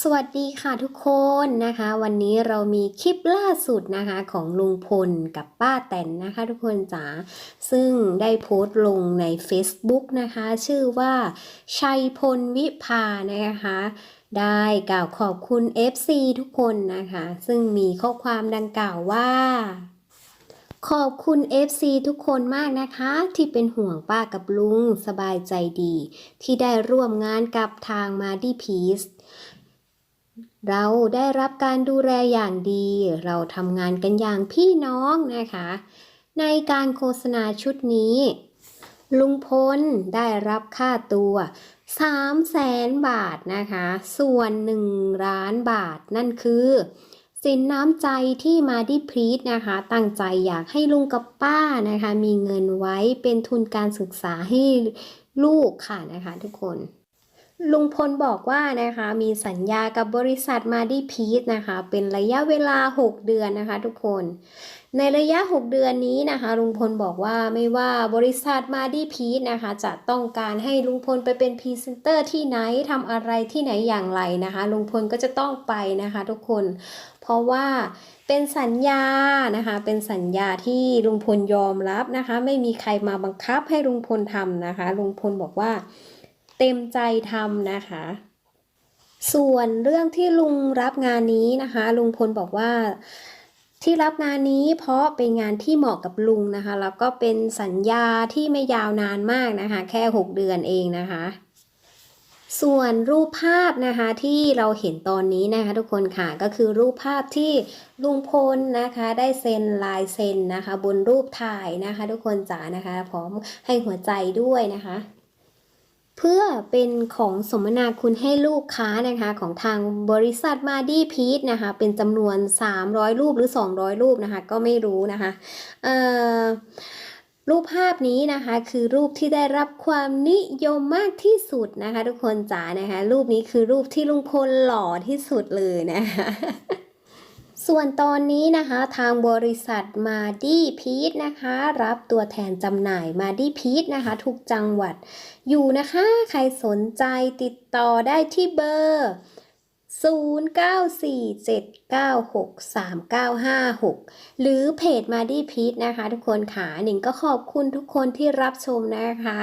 สวัสดีค่ะทุกคนนะคะ วันนี้เรามีคลิปล่าสุดนะคะของลุงพลกับป้าแตนนะคะทุกคนจ๋าซึ่งได้โพสต์ลงใน Facebook นะคะ ชื่อว่า ชัยพลวิภานะคะ ได้กล่าวขอบคุณ FC ทุกคนนะคะ ซึ่งมีข้อความดังกล่าวว่าขอบคุณ FC ทุกคนมากนะคะ ที่เป็นห่วงป้ากับลุง สบายใจดี ที่ได้ร่วมงานกับทางมาดี้พีซ เราได้รับการดูแลอย่างดี เราทำงานกันอย่างพี่น้องนะคะ ในการโฆษณาชุดนี้ ลุงพลได้รับค่าตัว3แสนบาทนะคะ ส่วน 1 ล้านบาทนั่นคือสินน้ำใจที่มาดิพรีตนะคะ ตั้งใจอยากให้ลุงกับป้านะคะ มีเงินไว้เป็นทุนการศึกษาให้ลูกค่ะนะคะทุกคน ลุงพลบอกว่านะคะมีสัญญากับบริษัทมาดีพีทนะคะ เป็นระยะเวลา 6 เดือนนะคะทุกคน ในระยะ 6 เดือนนี้นะคะ ลุงพลบอกว่าไม่ว่าบริษัทมาดีพีทนะคะ จะต้องการให้ลุงพลไปเป็นพรีเซนเตอร์ที่ไหนทำอะไรที่ไหนอย่างไรนะคะ ลุงพลก็จะต้องไปนะคะ ทุกคน เพราะว่าเป็นสัญญานะคะ เป็นสัญญาที่ลุงพลยอมรับนะคะ ไม่มีใครมาบังคับให้ลุงพลทำนะคะ ลุงพลบอกว่า เต็มใจทำนะคะ ส่วนเรื่องที่ลุงรับงานนี้นะคะ ลุงพลบอกว่าที่รับงานนี้เพราะเป็นงานที่เหมาะกับลุงนะคะ แล้วก็เป็นสัญญาที่ไม่ยาวนานมากนะคะ แค่ 6 เดือนเองนะคะ ส่วนรูปภาพนะคะที่เราเห็นตอนนี้นะคะทุกคนค่ะก็คือรูปภาพที่ลุงพลนะคะ ได้เซ็นลายเซ็นนะคะ บนรูปถ่ายนะคะ ทุกคนจ๋านะคะ พร้อมให้หัวใจด้วยนะคะ เพื่อเป็นของสมนาคุณให้ลูกค้านะคะของทางบริษัทมาดี้พีทนะคะเป็นจำนวน 300 รูปหรือ 200 รูปนะคะก็ไม่รู้นะคะเอ่อรูปภาพนี้นะคะคือรูปที่ได้รับความนิยมมากที่สุดนะคะ ทุกคนจ๋านะคะ รูปนี้คือรูปที่ลุงพลหล่อที่สุดเลยนะคะ ส่วนตอนนี้นะคะทางบริษัทมาดี้พีทนะคะ รับตัวแทนจำหน่ายมาดี้พีทนะคะ ทุกจังหวัดอยู่นะคะ ใครสนใจติดต่อได้ที่เบอร์ 0947963956 หรือเพจมาดี้พีทนะคะ ทุกคนค่ะหนิงก็ขอบคุณทุกคนที่รับชมนะคะ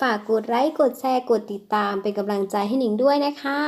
ฝากกดไลค์กดแชร์กดติดตามเป็นกำลังใจให้หนิงด้วยนะคะ